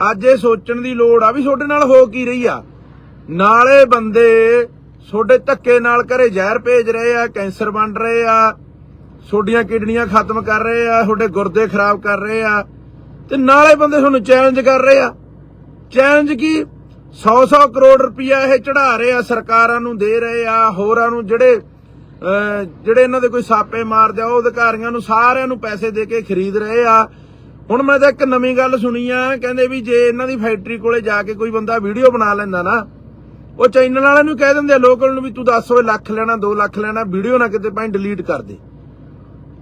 ਅੱਜ ਇਹ ਸੋਚਣ ਦੀ ਲੋੜ ਆ ਵੀ ਤੁਹਾਡੇ ਨਾਲ ਹੋ ਕੀ ਰਹੀ ਆ। ਨਾਲੇ ਬੰਦੇ ਤੁਹਾਡੇ ਧੱਕੇ ਨਾਲ ਘਰੇ ਜ਼ਹਿਰ ਭੇਜ ਰਹੇ ਆ ਕੈਂਸਰ ਵੰਡ ਰਹੇ ਆ ਤੁਹਾਡੀਆਂ ਕਿਡਨੀਆਂ ਖਤਮ ਕਰ ਰਹੇ ਆ ਤੁਹਾਡੇ ਗੁਰਦੇ ਖਰਾਬ ਕਰ ਰਹੇ ਆ ਤੇ ਨਾਲੇ ਬੰਦੇ ਤੁਹਾਨੂੰ ਚੈਲੰਜ ਕਰ ਰਹੇ ਆ। ਚੈਲੰਜ ਕੀ? 100-100 ਕਰੋੜ ਰੁਪਇਆ ਇਹ ਚੜਾ ਰਹੇ ਆ ਸਰਕਾਰਾਂ ਨੂੰ ਦੇ ਰਹੇ ਆ ਹੋਰਾਂ ਨੂੰ ਜਿਹੜੇ ਅਹ, ਜਿਹੜੇ ਇਹਨਾਂ ਦੇ ਕੋਈ ਸਾਪੇ ਮਾਰਦੇ ਆ ਉਹ ਅਧਿਕਾਰੀਆਂ ਨੂੰ ਸਾਰਿਆਂ ਨੂੰ ਪੈਸੇ ਦੇ ਕੇ ਖਰੀਦ ਰਹੇ ਆ। ਹੁਣ ਮੈਂ ਤਾਂ ਇੱਕ ਨਵੀਂ ਗੱਲ ਸੁਣੀ ਆ, ਕਹਿੰਦੇ ਵੀ ਜੇ ਇਹਨਾਂ ਦੀ ਫੈਕਟਰੀ ਕੋਲੇ ਜਾ ਕੇ ਕੋਈ ਬੰਦਾ ਵੀਡੀਓ ਬਣਾ ਲੈਂਦਾ ਨਾ, ਉਹ ਚੈਨਲ ਵਾਲਿਆਂ ਨੂੰ ਕਹਿ ਦਿੰਦੇ ਆ ਲੋਕਲ ਨੂੰ ਵੀ ਤੂੰ ਦੱਸ ਓਏ ਲੱਖ ਲੈਣਾ 2 ਲੱਖ ਲੈਣਾ, ਵੀਡੀਓ ਨਾ ਕਿਤੇ ਭਾਈ ਡਿਲੀਟ ਕਰ ਦੇ।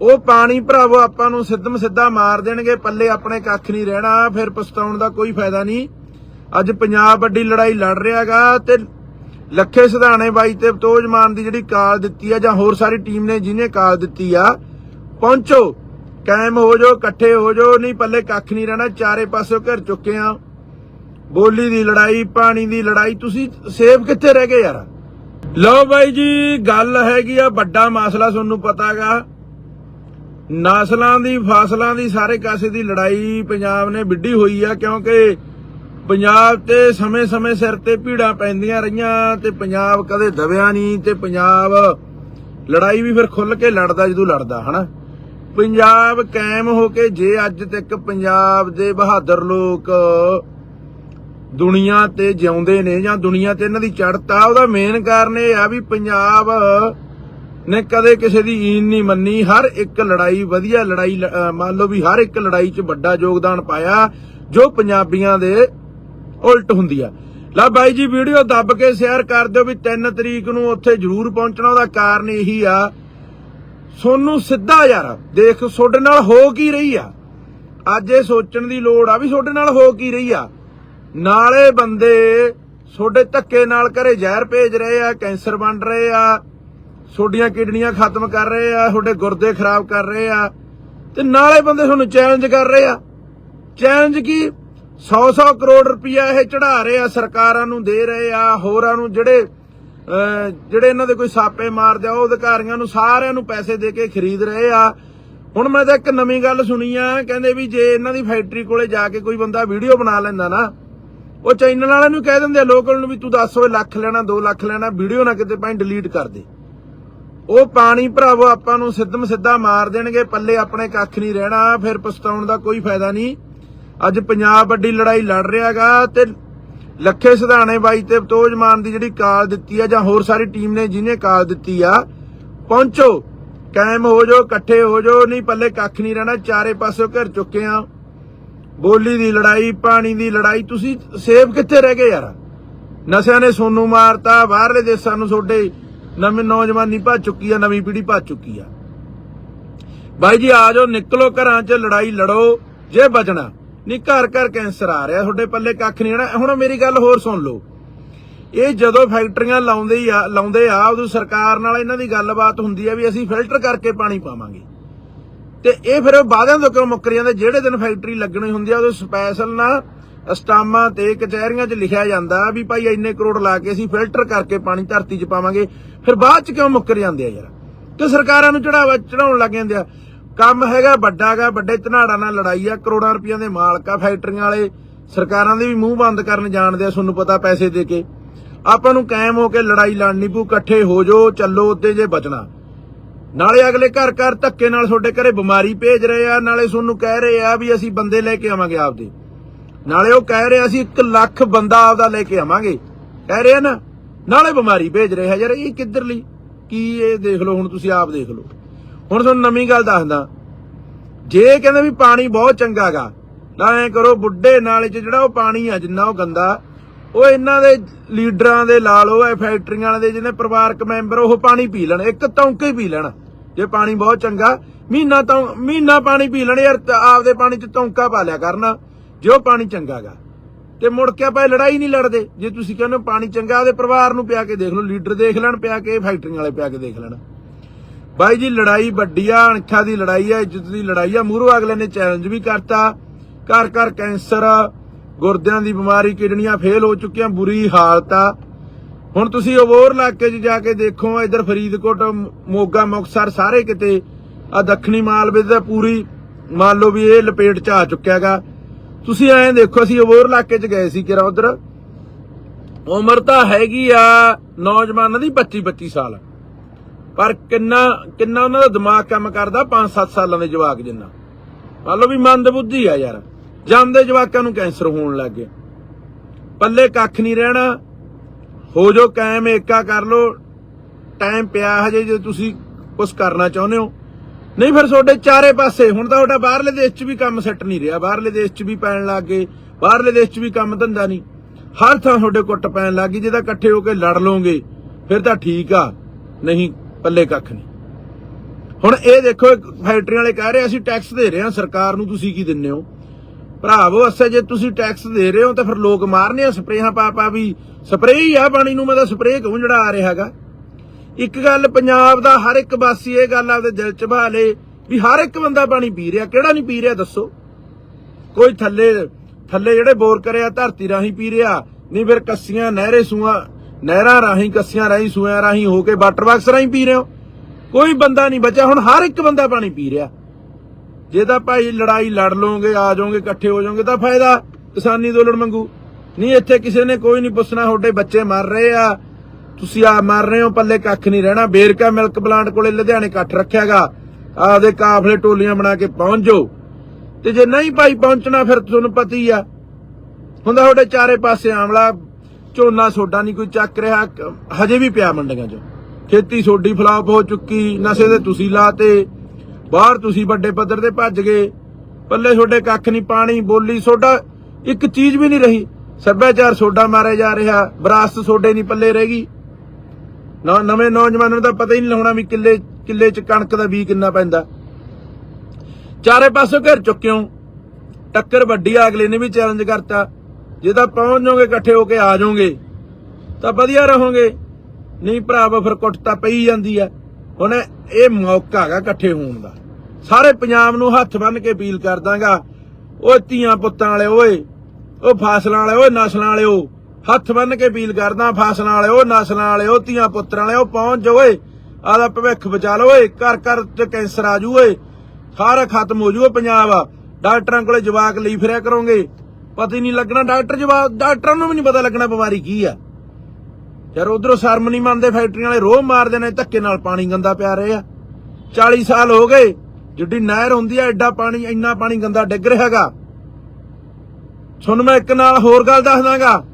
ਉਹ ਪਾਣੀ ਭਰਾਵੋ, ਆਪਾਂ ਨੂੰ ਸਿੱਧਮ ਸਿੱਧਾ ਮਾਰ ਦੇਣਗੇ, ਪੱਲੇ ਆਪਣੇ ਕੱਖ ਨਹੀਂ ਰਹਿਣਾ, ਫਿਰ ਪਛਤਾਉਣ ਦਾ ਕੋਈ ਫਾਇਦਾ ਨਹੀਂ। ਅੱਜ ਪੰਜਾਬ ਵੱਡੀ ਲੜਾਈ ਲੜ ਰਿਹਾਗਾ ਤੇ ਲੱਖੇ ਸਿਧਾਣੇ ਬਾਈ ਤੇ ਤੋਜਮਾਨ ਦੀ ਜਿਹੜੀ ਕਾਲ ਦਿੱਤੀ ਆ, ਜਾਂ ਹੋਰ ਸਾਰੀ ਟੀਮ ਨੇ ਜਿਹਨੇ ਕਾਲ ਦਿੱਤੀ ਆ, ਪਹੁੰਚੋ। ਕਾਇਮ ਹੋ ਜਾਓ, ਇਕੱਠੇ ਹੋ ਜਾਓ, ਨਹੀਂ ਪੱਲੇ ਕੱਖ ਨਹੀਂ ਰਹਿਣਾ, ਚਾਰੇ ਪਾਸਿਓਂ ਘਿਰ ਚੁੱਕੇ ਆ। ਬੋਲੀ ਦੀ ਲੜਾਈ, ਪਾਣੀ ਦੀ ਲੜਾਈ, ਤੁਸੀਂ ਸੇਫ ਕਿੱਥੇ ਰਹਿ ਗਏ ਯਾਰ? ਲਓ ਬਾਈ ਜੀ, ਗੱਲ ਹੈਗੀ ਆ, ਵੱਡਾ ਮਸਲਾ ਤੁਹਾਨੂੰ ਪਤਾਗਾ। ਨਸਲਾਂ ਦੀ, ਫਾਸਲਾਂ ਦੀ, ਸਾਰੇ ਕਾਸੇ ਦੀ ਲੜਾਈ ਪੰਜਾਬ ਨੇ ਵਿੱਢੀ ਹੋਈ ਆ, ਕਿਉਂਕਿ ਪੰਜਾਬ ਤੇ ਸਮੇਂ-ਸਮੇਂ ਸਿਰ ਤੇ ਭੀੜਾਂ ਪੈਂਦੀਆਂ ਰਹੀਆਂ, ਤੇ ਪੰਜਾਬ ਕਦੇ ਦਬਿਆ ਨਹੀਂ, ਤੇ ਪੰਜਾਬ ਲੜਾਈ ਵੀ ਫਿਰ ਖੁੱਲ ਕੇ ਲੜਦਾ ਜਦੋਂ ਲੜਦਾ, ਹਨਾ? ਪੰਜਾਬ ਕਾਇਮ ਹੋ ਕੇ ਜੇ ਅੱਜ ਤੱਕ ਪੰਜਾਬ ਦੇ ਬਹਾਦਰ ਲੋਕ ਦੁਨੀਆ ਤੇ ਜਿਉਂਦੇ ਨੇ ਜਾਂ ਦੁਨੀਆ ਤੇ ਇਹਨਾਂ ਦੀ ਚੜ੍ਹਤਾ ਉਹਦਾ ਮੇਨ ਕਾਰਨ ਇਹ ਆ ਵੀ ਪੰਜਾਬ ਨੇ ਕਦੇ ਕਿਸੇ ਦੀ ਈਨ ਨਹੀਂ ਮੰਨੀ। ਹਰ ਇੱਕ ਲੜਾਈ ਵਧੀਆ ਲੜਾਈ ਲ- ਅਹ ਮੰਨ ਲਓ ਵੀ ਹਰ ਇੱਕ ਲੜਾਈ 'ਚ ਵੱਡਾ ਯੋਗਦਾਨ ਪਾਇਆ, ਜੋ ਪੰਜਾਬੀਆਂ ਦੇ ਉਲਟ ਹੁੰਦੀ ਆ। ਲੈ ਬਾਈ ਜੀ, ਵੀਡੀਓ ਦੱਬ ਕੇ ਸ਼ੇਅਰ ਕਰ ਦਿਓ ਵੀ 3 ਤਰੀਕ ਨੂੰ ਉੱਥੇ ਜ਼ਰੂਰ ਪਹੁੰਚਣਾ, ਉਹਦਾ ਕਾਰਨ ਇਹੀ ਆ ਸੋਨੂੰ ਸਿੱਧਾ ਯਾਰ, ਦੇਖ ਤੁਹਾਡੇ ਨਾਲ ਹੋ ਕੀ ਰਹੀ ਆ? ਅੱਜ ਇਹ ਸੋਚਣ ਦੀ ਲੋੜ ਆ ਵੀ ਤੁਹਾਡੇ ਨਾਲ ਹੋ ਕੀ ਰਹੀ ਆ? ਨਾਲੇ ਬੰਦੇ ਤੁਹਾਡੇ ਧੱਕੇ ਨਾਲ ਘਰੇ ਜ਼ਹਿਰ ਭੇਜ ਰਹੇ ਆ, ਕੈਂਸਰ ਵੰਡ ਰਹੇ ਆ ਤੁਹਾਡੀਆਂ ਕਿਡਨੀਆਂ ਖਤਮ ਕਰ ਰਹੇ ਆ ਤੁਹਾਡੇ ਗੁਰਦੇ ਖਰਾਬ ਕਰ ਰਹੇ ਆ, ਤੇ ਨਾਲੇ ਬੰਦੇ ਤੁਹਾਨੂੰ ਚੈਲੰਜ ਕਰ ਰਹੇ ਆ। ਚੈਲੰਜ ਕੀ? 100-100 ਕਰੋੜ ਰੁਪਇਆ ਇਹ ਚੜਾ ਰਹੇ ਆ, ਸਰਕਾਰਾਂ ਨੂੰ ਦੇ ਰਹੇ ਆ, ਹੋਰਾਂ ਨੂੰ ਜਿਹੜੇ ਜਿਹੜੇ ਇਹਨਾਂ ਦੇ ਕੋਈ ਸਾਪੇ ਮਾਰਦੇ ਆ, ਉਹ ਅਧਿਕਾਰੀਆਂ ਨੂੰ ਸਾਰਿਆਂ ਨੂੰ ਪੈਸੇ ਦੇ ਕੇ ਖਰੀਦ ਰਹੇ ਆ। ਹੁਣ ਮੈਂ ਤਾਂ ਇੱਕ ਨਵੀਂ ਗੱਲ ਸੁਣੀ ਆ, ਕਹਿੰਦੇ ਵੀ ਜੇ ਇਹਨਾਂ ਦੀ ਫੈਕਟਰੀ ਕੋਲੇ ਜਾ ਕੇ ਕੋਈ ਬੰਦਾ ਵੀਡੀਓ ਬਣਾ ਲੈਂਦਾ ਨਾ, ਉਹ ਚੈਨਲ ਵਾਲਿਆਂ ਨੂੰ ਕਹਿ ਦਿੰਦੇ ਆ ਲੋਕਲ ਨੂੰ ਵੀ ਤੂੰ ਦੱਸ ਓਏ, ਲੱਖ ਲੈਣਾ 2 ਲੱਖ ਲੈਣਾ, ਵੀਡੀਓ ਨਾ ਕਿਤੇ ਭਾਵੇਂ ਡਿਲੀਟ ਕਰ ਦੇ। ਉਹ ਪਾਣੀ ਭਰਾਵੋ, ਆਪਾਂ ਨੂੰ ਸਿੱਧਮ ਸਿੱਧਾ ਮਾਰ ਦੇਣਗੇ, ਪੱਲੇ ਆਪਣੇ ਕੱਖ ਨਹੀਂ ਰਹਿਣਾ, ਫਿਰ ਪਛਤਾਉਣ ਦਾ ਕੋਈ ਫਾਇਦਾ ਨਹੀਂ। ਅੱਜ ਪੰਜਾਬ ਵੱਡੀ ਲੜਾਈ ਲੜ ਰਿਹਾਗਾ ਤੇ ਲੱਖੇ ਸਿਧਾਣੇ ਬਾਈ ਤੇ ਤੋਜਮਾਨ ਦੀ ਜਿਹੜੀ ਕਾਲ ਦਿੱਤੀ ਆ ਜਾਂ ਹੋਰ ਸਾਰੀ ਟੀਮ ਨੇ ਜਿਹਨੇ ਕਾਲ ਦਿੱਤੀ ਆ, ਪਹੁੰਚੋ। ਕਾਇਮ ਹੋ ਜਾਓ, ਇਕੱਠੇ ਹੋ ਜਾਓ, ਨਹੀਂ ਪੱਲੇ ਕੱਖ ਨਹੀਂ ਰਹਿਣਾ, ਚਾਰੇ ਪਾਸਿਓਂ ਘਿਰ ਚੁੱਕੇ ਆ। ਬੋਲੀ ਦੀ ਲੜਾਈ, ਪਾਣੀ ਦੀ ਲੜਾਈ, ਤੁਸੀਂ ਸੇਫ ਕਿੱਥੇ ਰਹਿ ਗਏ ਯਾਰ? ਨਸ਼ਿਆਂ ਨੇ ਸੋਨੂੰ ਮਾਰਤਾ, ਬਾਹਰਲੇ ਦੇਸ਼ਾਂ ਨੂੰ ਤੁਹਾਡੇ ਨਵੇਂ ਨੌਜਵਾਨੀ ਭੱਜ ਚੁੱਕੀ ਆ, ਨਵੀਂ ਪੀੜ੍ਹੀ ਭੱਜ ਚੁੱਕੀ ਆ। ਬਾਈ ਜੀ, ਆ ਜਾਓ, ਨਿਕਲੋ ਘਰਾਂ 'ਚ, ਲੜਾਈ ਲੜੋ, ਜੇ ਬਚਣਾ। ਨਹੀਂ, ਘਰ ਘਰ ਕੈਂਸਰ ਆ ਰਿਹਾ, ਤੁਹਾਡੇ ਪੱਲੇ ਕੱਖ ਨਹੀਂ ਰਹਿਣਾ। ਹੁਣ ਮੇਰੀ ਗੱਲ ਹੋਰ ਸੁਣ ਲਓ। ਇਹ ਜਦੋਂ ਫੈਕਟਰੀਆਂ ਲਾਉਂਦੇ ਆ ਲਾਉਂਦੇ ਆ, ਉਦੋਂ ਸਰਕਾਰ ਨਾਲ ਇਹਨਾਂ ਦੀ ਗੱਲਬਾਤ ਹੁੰਦੀ ਆ ਵੀ ਅਸੀਂ ਫਿਲਟਰ ਕਰਕੇ ਪਾਣੀ ਪਾਵਾਂਗੇ। ਤੇ ਇਹ ਫਿਰ ਵਾਅਦਿਆਂ ਤੋਂ ਕਿਉਂ ਮੁੱਕਰ ਜਾਂਦੇ ਜਿਹੜੇ ਦਿਨ ਫੈਕਟਰੀ ਲੱਗਣੀ ਹੁੰਦੀ ਆ, ਉਦੋਂ ਸਪੈਸ਼ਲ ਨਾ ਅਸਟਾਮਾਂ ਤੇ ਕਚਹਿਰੀਆਂ 'ਚ ਲਿਖਿਆ ਜਾਂਦਾ ਵੀ ਭਾਈ ਇੰਨੇ ਕਰੋੜ ਲਾ ਕੇ ਅਸੀਂ ਫਿਲਟਰ ਕਰਕੇ ਪਾਣੀ ਧਰਤੀ 'ਚ ਪਾਵਾਂਗੇ। ਫਿਰ ਬਾਅਦ 'ਚ ਕਿਉਂ ਮੁੱਕਰ ਜਾਂਦੇ ਆ ਯਾਰ? ਤੇ ਸਰਕਾਰਾਂ ਨੂੰ ਚੜਾਵਾ ਚੜਾਉਣ ਲੱਗ ਜਾਂਦੇ ਆ। ਕੰਮ ਹੈਗਾ, ਵੱਡਾ ਵੱਡਾਗਾ ਵੱਡੇ ਧਨਾੜਾਂ ਨਾਲ ਲੜਾਈ ਆ, ਕਰੋੜਾਂ ਰੁਪਈਆ ਦੇ ਮਾਲਕ ਆ ਫੈਕਟਰੀਆਂ ਵਾਲੇ, ਸਰਕਾਰਾਂ ਦੇ ਵੀ ਮੂੰਹ ਬੰਦ ਕਰਨ ਜਾਣਦੇ ਆ, ਤੁਹਾਨੂੰ ਪਤਾ ਪੈਸੇ ਦੇ ਕੇ। ਆਪਾਂ ਨੂੰ ਕਾਇਮ ਹੋ ਕੇ ਲੜਾਈ ਲੜਨੀ ਪਊ, ਇਕੱਠੇ ਹੋ ਜਾਓ, ਚੱਲੋ ਉੱਤੇ ਜੇ ਬਚਣਾ। ਨਾਲੇ ਅਗਲੇ ਘਰ ਘਰ ਧੱਕੇ ਨਾਲ ਤੁਹਾਡੇ ਘਰੇ ਬਿਮਾਰੀ ਭੇਜ ਰਹੇ ਆ, ਨਾਲੇ ਤੁਹਾਨੂੰ ਕਹਿ ਰਹੇ ਆ ਵੀ ਅਸੀਂ ਬੰਦੇ ਲੈ ਕੇ ਆਵਾਂਗੇ ਆਪਦੇ। ਨਾਲੇ ਉਹ ਕਹਿ ਰਹੇ ਅਸੀਂ 1 ਲੱਖ ਬੰਦਾ ਆਪਦਾ ਲੈ ਕੇ ਆਵਾਂਗੇ। ਕਹਿ ਰਹੇ ਆ ਨਾ, ਨਾਲੇ ਬਿਮਾਰੀ ਭੇਜ ਰਹੇ ਆ, ਯਾਰ ਇਹ ਕਿੱਧਰ ਲਈ ਕੀ ਇਹ ਦੇਖ ਲਓ, ਹੁਣ ਤੁਸੀਂ ਆਪ ਦੇਖ ਲਓ। ਹੁਣ ਤੁਹਾਨੂੰ ਨਵੀਂ ਗੱਲ ਦੱਸਦਾ। ਜੇ ਕਹਿੰਦੇ ਵੀ ਪਾਣੀ ਬਹੁਤ ਚੰਗਾਗਾ ਨਾ ਐ ਕਰੋ ਬੁੱਢੇ ਨਾਲੇ 'ਚ ਜਿਹੜਾ ਉਹ ਪਾਣੀ ਆ, ਜਿੰਨਾ ਉਹ ਗੰਦਾ, ਉਹ ਇਹਨਾਂ ਦੇ ਲੀਡਰਾਂ ਦੇ ਲਾ ਲਓ ਇਹ ਫੈਕਟਰੀਆਂ ਵਾਲੇ ਦੇ ਜਿਹਨੇ ਪਰਿਵਾਰਕ ਮੈਂਬਰ, ਉਹ ਪਾਣੀ ਪੀ ਲੈਣ, ਇੱਕ ਤੌਂਕੇ ਹੀ ਪੀ ਲੈਣ। ਜੇ ਪਾਣੀ ਬਹੁਤ ਚੰਗਾ, ਮਹੀਨਾ ਤਾਂ, ਮਹੀਨਾ ਪਾਣੀ ਪੀ ਲੈਣ, ਯਾਰ ਤਾਂ ਆਪਦੇ ਪਾਣੀ 'ਚ ਤੌਂਕਾ ਪਾ ਲਿਆ ਕਰਨਾ, ਜੇ ਉਹ ਪਾਣੀ ਚੰਗਾਗਾ ਤੇ ਮੁੜ ਕੇ ਆਪਾਂ ਲੜਾਈ ਨਹੀਂ ਲੜਦੇ। ਜੇ ਤੁਸੀਂ ਕਹਿੰਦੇ ਹੋ ਪਾਣੀ ਚੰਗਾ ਉਹਦੇ ਪਰਿਵਾਰ ਨੂੰ ਪਿਆ ਕੇ ਦੇਖ ਲਓ, ਲੀਡਰ ਦੇਖ ਲੈਣ, ਪਿਆ ਕੇ, ਫੈਕਟਰੀਆਂ ਵਾਲੇ ਪਿਆ ਕੇ ਦੇਖ ਲੈਣ। ਬਾਈ ਜੀ, ਲੜਾਈ ਵੱਡੀ ਆ, ਅਣਖਾਂ ਦੀ ਲੜਾਈ ਆ, ਇੱਜ਼ਤ ਦੀ ਲੜਾਈ ਆ। ਮੂਹਰੋਂ ਅਗਲੇ ਨੇ ਚੈਲੰਜ ਵੀ ਕਰਤਾ। ਘਰ ਘਰ ਕੈਂਸਰ, ਗੁਰਦਿਆਂ ਦੀ ਬਿਮਾਰੀ, ਕਿਡਨੀਆਂ ਫੇਲ ਹੋ ਚੁੱਕੀਆਂ, ਬੁਰੀ ਹਾਲਤ ਆ। ਹੁਣ ਤੁਸੀਂ ਅਬੋਰ ਇਲਾਕੇ 'ਚ ਜਾ ਕੇ ਦੇਖੋ, ਇਧਰ ਫਰੀਦਕੋਟ, ਮੋਗਾ ਮੁਕਸਰ ਸਾਰੇ ਕਿਤੇ। ਆ ਦੱਖਣੀ ਮਾਲਵੇ ਦਾ ਪੂਰੀ, ਮੰਨ ਲਓ ਵੀ ਇਹ ਲਪੇਟ 'ਚ ਆ ਚੁੱਕਿਆਗਾ ਤੁਸੀਂ ਐਂ ਦੇਖੋ, ਅਸੀਂ ਅਬੋਰ ਇਲਾਕੇ 'ਚ ਗਏ ਸੀ ਕਿਰਾ ਉਧਰ? ਉਮਰ ਤਾਂ ਹੈਗੀ ਆ ਨੌਜਵਾਨਾਂ ਦੀ 25 25 ਸਾਲ। ਪਰ ਕਿੰਨਾ ਕਿੰਨਾ ਉਹਨਾਂ ਦਾ ਦਿਮਾਗ ਕੰਮ ਕਰਦਾ 5-7 ਸਾਲਾਂ ਦੇ ਜਵਾਕ ਜਿੰਨਾ। ਮੰਨ ਲਓ ਵੀ ਮੰਦਬੁੱਧੀ ਆ ਯਾਰ। ਜਾਂਦੇ ਜਵਾਕਾਂ ਨੂੰ ਕੈਂਸਰ ਹੋਣ ਲੱਗ ਗਿਆ ਪੱਲੇ ਕੱਖ ਨਹੀਂ ਰਹਿਣਾ। ਹੋ ਜੋ ਕਾਇਮ ਏਕਾ ਕਰ ਲੋ ਟਾਈਮ ਪਿਆ ਹਜੇ ਜੇ ਤੁਸੀਂ ਕੁਝ ਕਰਨਾ ਚਾਹੁੰਦੇ ਹੋ। ਨਹੀਂ ਫਿਰ ਤੁਹਾਡੇ ਚਾਰੇ ਪਾਸੇ, ਹੁਣ ਤਾਂ ਤੁਹਾਡਾ ਬਾਹਰਲੇ ਦੇਸ਼ 'ਚ ਵੀ ਕੰਮ ਸੈੱਟ ਨਹੀਂ ਰਿਹਾ। ਬਾਹਰਲੇ ਦੇਸ਼ 'ਚ ਵੀ ਪੈਣ ਲੱਗ ਗਏ। ਬਾਹਰਲੇ ਦੇਸ਼ 'ਚ ਵੀ ਕੰਮ ਧੰਦਾ ਨਹੀਂ। ਹਰ ਥਾਂ ਤੁਹਾਡੇ ਕੁੱਟ ਪੈਣ ਲੱਗ ਗਈ। ਜੇ ਤਾਂ ਇਕੱਠੇ ਹੋ ਕੇ ਲੜ ਲਓਗੇ, ਫਿਰ ਤਾਂ ਠੀਕ ਆ। ਨਹੀਂ ਪੱਲੇ ਕੱਖ ਨਹੀਂ। ਹੁਣ ਇਹ ਦੇਖੋ ਫੈਕਟਰੀ ਵਾਲੇ ਕਹਿ ਰਹੇ, ਅਸੀਂ ਟੈਕਸ ਦੇ ਰਹੇ ਹਾਂ, ਸਰਕਾਰ ਨੂੰ ਤੁਸੀਂ ਕੀ ਦਿੰਨੇ ਹੋ? ਭਰਾਵੋ ਅਸੇ ਜੇ ਤੁਸੀਂ ਟੈਕਸ ਦੇ ਰਹੇ ਹੋ ਤਾਂ ਫਿਰ ਲੋਕ ਮਾਰਨੇ ਆ ਸਪਰੇਹਾਂ ਪਾ ਪਾ ਵੀ ਸਪਰੇਅ ਹੀ ਆ ਪਾਣੀ ਨੂੰ, ਮੈਂ ਤਾਂ ਸਪਰੇਅ ਕਿਉਂ ਜਿਹੜਾ ਆ ਰਿਹਾ ਹੈਗਾ? ਇੱਕ ਗੱਲ ਪੰਜਾਬ ਦਾ ਹਰ ਇੱਕ ਵਾਸੀ ਇਹ ਗੱਲ ਆਪਦੇ ਦਿਲ 'ਚ ਬਹਾ ਲੇ ਵੀ ਹਰ ਇੱਕ ਬੰਦਾ ਪਾਣੀ ਪੀ ਰਿਹਾ, ਕਿਹੜਾ ਨਹੀਂ ਪੀ ਰਿਹਾ ਦੱਸੋ? ਕੋਈ ਥੱਲੇ ਥੱਲੇ ਜਿਹੜੇ ਬੋਰ ਕਰਿਆ, ਧਰਤੀ ਰਾਹੀਂ ਪੀ ਰਿਹਾ, ਨਹੀਂ ਫਿਰ ਕੱਸੀਆਂ, ਨਹਿਰੇ ਸੂਆਂ ਨਹਿਰਾਂ ਰਾਹੀਂ ਕੱਸੀਆਂ ਰਾਹੀਂ ਸੂਆਂ ਰਾਹੀਂ ਹੋ ਕੇ ਵਾਟਰ ਬਾਕਸ ਰਾਹੀਂ ਪੀ ਰਹੇ ਹੋ। ਕੋਈ ਬੰਦਾ ਨਹੀਂ ਬਚਿਆ, ਹੁਣ ਹਰ ਇੱਕ ਬੰਦਾ ਪਾਣੀ ਪੀ ਰਿਹਾ। ਜੇ ਤਾਂ ਭਾਈ ਲੜਾਈ ਲੜ ਲਓਗੇ, ਆ ਜਾਓਗੇ, ਇਕੱਠੇ ਹੋ ਜਾਓਗੇ, ਤਾਂ ਫਾਇਦਾ ਕਿਸਾਨੀ ਅੰਦੋਲਨ ਮੰਗੂ ਨਹੀਂ, ਇੱਥੇ ਕਿਸੇ ਨੇ ਕੋਈ ਨਹੀਂ ਪੁੱਛਣਾ, ਤੁਹਾਡੇ ਬੱਚੇ ਮਰ ਰਹੇ ਆ, ਤੁਸੀਂ ਆ ਮਰ ਰਹੇ ਹੋ, ਪੱਲੇ ਕੱਖ ਨਹੀਂ ਰਹਿਣਾ। ਬੇਰਕਾ ਮਿਲਕ ਪਲਾਂਟ ਕੋਲੇ ਲੁਧਿਆਣੇ ਇਕੱਠ ਰੱਖਿਆਗਾ। ਆਪਦੇ ਕਾਫਲੇ ਟੋਲੀਆਂ ਬਣਾ ਕੇ ਪਹੁੰਚ ਜਾਓ। ਤੇ ਜੇ ਨਹੀਂ ਭਾਈ ਪਹੁੰਚਣਾ, ਫਿਰ ਤੁਹਾਨੂੰ ਪਤਾ ਹੀ ਆ। ਹੁੰਦਾ ਤੁਹਾਡੇ ਚਾਰੇ ਪਾਸੇ ਆਮਲਾ ਝੋਨਾ ਸੋਡਾ ਨਹੀਂ ਕੋਈ ਚੱਕ ਰਿਹਾ, ਹਜੇ ਵੀ ਪਿਆ ਮੰਡੀਆਂ 'ਚ। ਖੇਤੀ ਸੋਡੀ ਫਲਾਪ ਹੋ ਚੁੱਕੀ, ਨਸ਼ੇ ਦੇ ਤੁਸੀਂ ਲਾਤੇ, ਬਾਹਰ ਤੁਸੀਂ ਵੱਡੇ ਪੱਧਰ ਤੇ ਭੱਜ ਗਏ, ਪੱਲੇ ਤੁਹਾਡੇ ਕੱਖ ਨਹੀਂ, ਪਾਣੀ, ਬੋਲੀ, ਸੋਡਾ ਇੱਕ ਚੀਜ਼ ਵੀ ਨਹੀਂ ਰਹੀ। ਸੱਭਿਆਚਾਰ ਸੋਡਾ ਮਾਰਿਆ ਜਾ ਰਿਹਾ, ਵਿਰਾਸਤ ਸੋਡੇ ਨਹੀਂ ਪੱਲੇ ਰਹਿ ਗਈ। ਨਾ ਨਵੇਂ ਨੌਜਵਾਨਾਂ ਨੂੰ ਤਾਂ ਪਤਾ ਹੀ ਨਹੀਂ ਲਾਉਣਾ ਵੀ ਕਿੱਲੇ ਕਿੱਲੇ 'ਚ ਕਣਕ ਦਾ ਬੀ ਕਿੰਨਾ ਪੈਂਦਾ। ਚਾਰੇ ਪਾਸੋਂ ਘਿਰ ਚੁੱਕਿਓ। ਟੱਕਰ ਵੱਡੀ ਆ, ਅਗਲੇ ਨੇ ਵੀ ਚੈਲੰਜ ਕਰਤਾ। ਜੇ ਤਾਂ ਪਹੁੰਚ ਜਾਓਗੇ, ਇਕੱਠੇ ਹੋ ਕੇ ਆ ਜਾਓਗੇ, ਤਾਂ ਵਧੀਆ ਰਹੋਗੇ। ਨਹੀਂ ਭਰਾਵਾ ਫਿਰ ਕੁੱਟ ਤਾਂ ਪਈ ਜਾਂਦੀ ਆ। ਹੁਣ ਇਹ ਮੌਕਾ ਹੈਗਾ ਇਕੱਠੇ ਹੋਣ ਦਾ। ਸਾਰੇ ਪੰਜਾਬ ਨੂੰ ਹੱਥ ਬੰਨ ਕੇ ਅਪੀਲ ਕਰ ਦਾਂਗਾ ਓਏ ਧੀਆਂ ਪੁੱਤਾਂ ਵਾਲੇ, ਓਏ ਉਹ ਫਾਸਲਾਂ ਵਾਲੇ, ਓਏ ਨਸਲਾਂ ਵਾਲੇ, ਓ, ਹੱਥ ਬੰਨ ਕੇ ਅਪੀਲ ਕਰਦਾ, ਫਾਸਲਾਂ ਵਾਲੇ ਨਸਲਾਂ ਵਾਲੇ, ਓ ਧੀਆਂ ਪੁੱਤਰਾਂ ਵਾਲੇ, ਓ ਪਹੁੰਚ ਜਾਓ, ਓਏ। ਆਦਾ ਭਵਿੱਖ ਬਚਾ ਲਓ, ਓਏ। ਘਰ ਘਰ ਚ ਕੈਂਸਰ ਆ ਜੂ, ਓਏ। ਸਾਰਾ ਖਤਮ ਹੋ ਜੂਗਾ ਪੰਜਾਬ ਡਾਕਟਰਾਂ ਕੋਲੇ ਜਵਾਕ ਲਈ ਫਿਰਿਆ ਕਰੋਗੇ। ਪਤਾ ਹੀ ਨਹੀਂ ਲੱਗਣਾ ਡਾਕਟਰ ਜਵਾਬ, ਡਾਕਟਰਾਂ ਨੂੰ ਵੀ ਨਹੀਂ ਪਤਾ ਲੱਗਣਾ ਬਿਮਾਰੀ ਕੀ ਆ। ਯਾਰ ਉਧਰੋਂ ਸ਼ਰਮ ਨਹੀਂ ਮੰਨਦੇ, ਫੈਕਟਰੀਆਂ ਵਾਲੇ ਰੋਹ ਮਾਰਦੇ ਨੇ, ਧੱਕੇ ਨਾਲ ਪਾਣੀ ਗੰਦਾ ਪਿਆ ਰਹੇ ਆ। 40 ਸਾਲ ਹੋ ਗਏ, ਜਿੱਡੀ ਨਹਿਰ ਹੁੰਦੀ ਆ, ਐਡਾ ਪਾਣੀ, ਇੰਨਾ ਪਾਣੀ ਗੰਦਾ ਡਿੱਗ ਰਿਹਾ ਤੁਹਾਨੂੰ ਮੈਂ ਇੱਕ ਨਾਲ ਹੋਰ ਗੱਲ ਦੱਸ ਦਾਂਗਾ।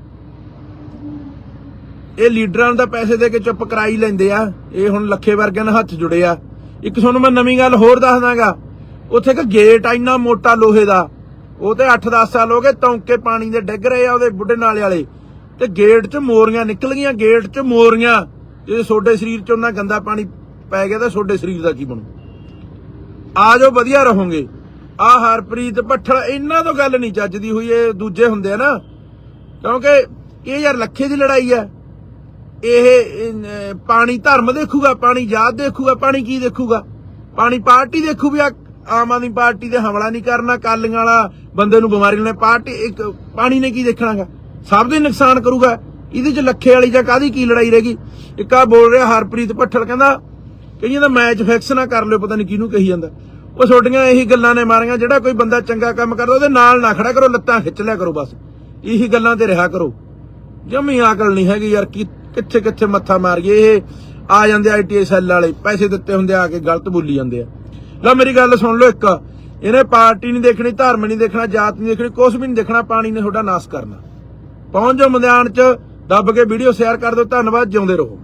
ਇਹ ਲੀਡਰਾਂ ਨੂੰ ਤਾਂ ਪੈਸੇ ਦੇ ਕੇ ਚੁੱਪ ਕਰਾਈ ਲੈਂਦੇ ਆ। ਇਹ ਹੁਣ ਲੱਖੇ ਵਰਗਿਆਂ ਨਾਲ ਹੱਥ ਜੁੜੇ ਆ। ਇੱਕ ਤੁਹਾਨੂੰ ਮੈਂ ਨਵੀਂ ਗੱਲ ਹੋਰ ਦੱਸ ਦਾਂਗਾ। ਉੱਥੇ ਇੱਕ ਗੇਟ ਆ, ਇੰਨਾ ਮੋਟਾ ਲੋਹੇ ਦਾ। ਉਹ ਤੇ 8-10 ਸਾਲ ਹੋ ਗਏ ਤੌਂਕੇ ਪਾਣੀ ਦੇ ਡਿੱਗ ਰਹੇ ਆ ਉਹਦੇ ਬੁੱਢੇ ਨਾਲੇ ਵਾਲੇ। ਤੇ ਗੇਟ 'ਚ ਮੋਰੀਆਂ ਨਿਕਲ ਗਈਆਂ, ਗੇਟ 'ਚ ਮੋਰੀਆਂ। ਜੇ ਤੁਹਾਡੇ ਸਰੀਰ 'ਚ ਉਹਨਾਂ ਗੰਦਾ ਪਾਣੀ ਪੈ ਗਿਆ ਤਾਂ ਤੁਹਾਡੇ ਸਰੀਰ ਦਾ ਕੀ ਬਣੂ? ਆ ਜਾਓ, ਵਧੀਆ ਰਹੋਗੇ। ਆ ਹਰਪ੍ਰੀਤ ਭੱਠਲ, ਇਹਨਾਂ ਤੋਂ ਗੱਲ ਨਹੀਂ ਚੱਜਦੀ ਹੋਈ, ਇਹ ਦੂਜੇ ਹੁੰਦੇ ਆ ਨਾ। ਕਿਉਂਕਿ ਇਹ ਯਾਰ ਲੱਖੇ ਦੀ ਲੜਾਈ ਆ। ਇਹ ਪਾਣੀ ਧਰਮ ਦੇਖੂਗਾ, ਪਾਣੀ ਜਾਤ ਦੇਖੂਗਾ, ਪਾਣੀ ਕੀ ਦੇਖੂਗਾ? ਪਾਣੀ ਪਾਰਟੀ ਦੇਖੂ ਵੀ ਆ ਆਮ ਆਦਮੀ ਪਾਰਟੀ ਦੇ ਹਮਲਾ ਨਹੀਂ ਕਰਨਾ ਕਾਲੀਆਂ ਵਾਲਾ ਬੰਦੇ ਨੂੰ ਬਿਮਾਰੀ ਨੇ ਪਾਰਟੀ, ਇੱਕ ਪਾਣੀ ਨੇ ਕੀ ਦੇਖਣਾਗਾ? ਸਭ ਦੇ ਨੁਕਸਾਨ ਕਰੂਗਾ। ਇਹਦੇ ਚ ਲੱਖੇ ਵਾਲੀ ਜਾਂ ਕਾਦੀ ਕੀ ਲੜਾਈ ਰਹੇਗੀ ਇੱਕ ਆ ਬੋਲ ਰਿਹਾ ਹਰਪ੍ਰੀਤ ਭੱਠਲ, ਕਹਿੰਦਾ ਕਈਆਂ ਦਾ ਮੈਚ ਫਿਕਸ ਨਾ ਕਰ ਲਿਓ, ਪਤਾ ਨਹੀਂ ਕਿਹਨੂੰ ਕਹੀ ਜਾਂਦਾ। ਉਹ ਛੋਟੀਆਂ ਇਹੀ ਗੱਲਾਂ ਨੇ ਮਾਰੀਆਂ, ਜਿਹੜਾ ਕੋਈ ਬੰਦਾ ਚੰਗਾ ਕੰਮ ਕਰਦਾ, ਉਹਦੇ ਨਾਲ ਨਾ ਖੜਾ ਕਰੋ, ਲੱਤਾਂ ਖਿੱਚ ਲਿਆ ਕਰੋ ਬਸ। ਇਹੀ ਗੱਲਾਂ ਤੇ ਰਿਹਾ ਕਰੋ। ਜਮੀ ਆਕਲ ਨਹੀਂ ਹੈਗੀ ਯਾਰ ਕਿੱਥੇ ਕਿੱਥੇ ਮੱਥਾ ਮਾਰੀਏ? ਇਹ ਆ ਜਾਂਦੇ ਆਈਟੀਆਈ ਸੈੱਲ ਵਾਲੇ, ਪੈਸੇ ਦਿੱਤੇ ਹੁੰਦੇ ਆ ਕੇ ਗਲਤ ਬੋਲੀ ਜਾਂਦੇ ਆ। ਲੈ ਮੇਰੀ ਗੱਲ ਸੁਣ ਲਓ ਇੱਕ। ਇਹਨੇ ਪਾਰਟੀ ਨਹੀਂ ਦੇਖਣੀ, ਧਰਮ ਨਹੀਂ ਦੇਖਣਾ, ਜਾਤ ਨਹੀਂ ਦੇਖਣੀ ਕੁਝ ਵੀ ਨਹੀਂ ਦੇਖਣਾ, ਪਾਣੀ ਨੇ ਤੁਹਾਡਾ ਨਾਸ ਕਰਨਾ। ਪਹੁੰਚ ਜਾਓ ਮੈਦਾਨ 'ਚ, ਦੱਬ ਕੇ ਵੀਡੀਓ ਸ਼ੇਅਰ ਕਰ ਦਿਓ, ਧੰਨਵਾਦ, ਜਿਉਂਦੇ ਰਹੋ।